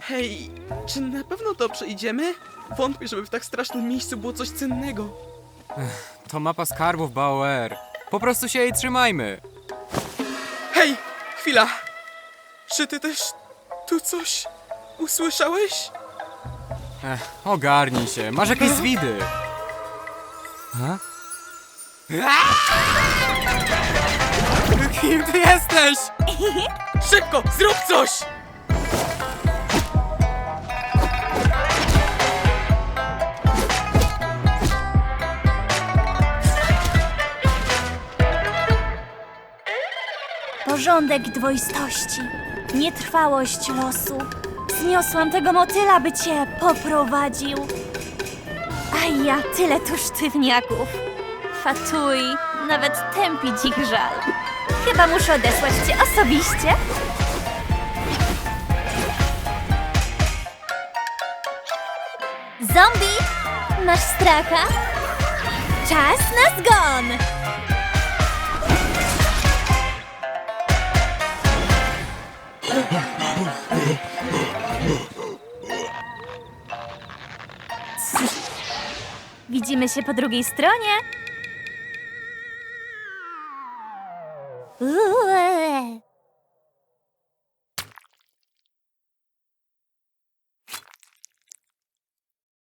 Hej, czy na pewno dobrze idziemy? Wątpię, żeby w tak strasznym miejscu było coś cennego. To mapa skarbów Bauer. Po prostu się jej trzymajmy. Hej, chwila! Czy ty też tu coś usłyszałeś? Ech, ogarnij się, masz jakieś zwidy. Ha? Kim ty jesteś? Szybko, zrób coś! Porządek dwoistości, nietrwałość losu. Zniosłam tego motyla, by cię poprowadził. A ja tyle tu sztywniaków. Fatuj, nawet tępić ich żal. Chyba muszę odesłać cię osobiście. Zombie, masz stracha? Czas na zgon! Widzimy się po drugiej stronie. Ooh.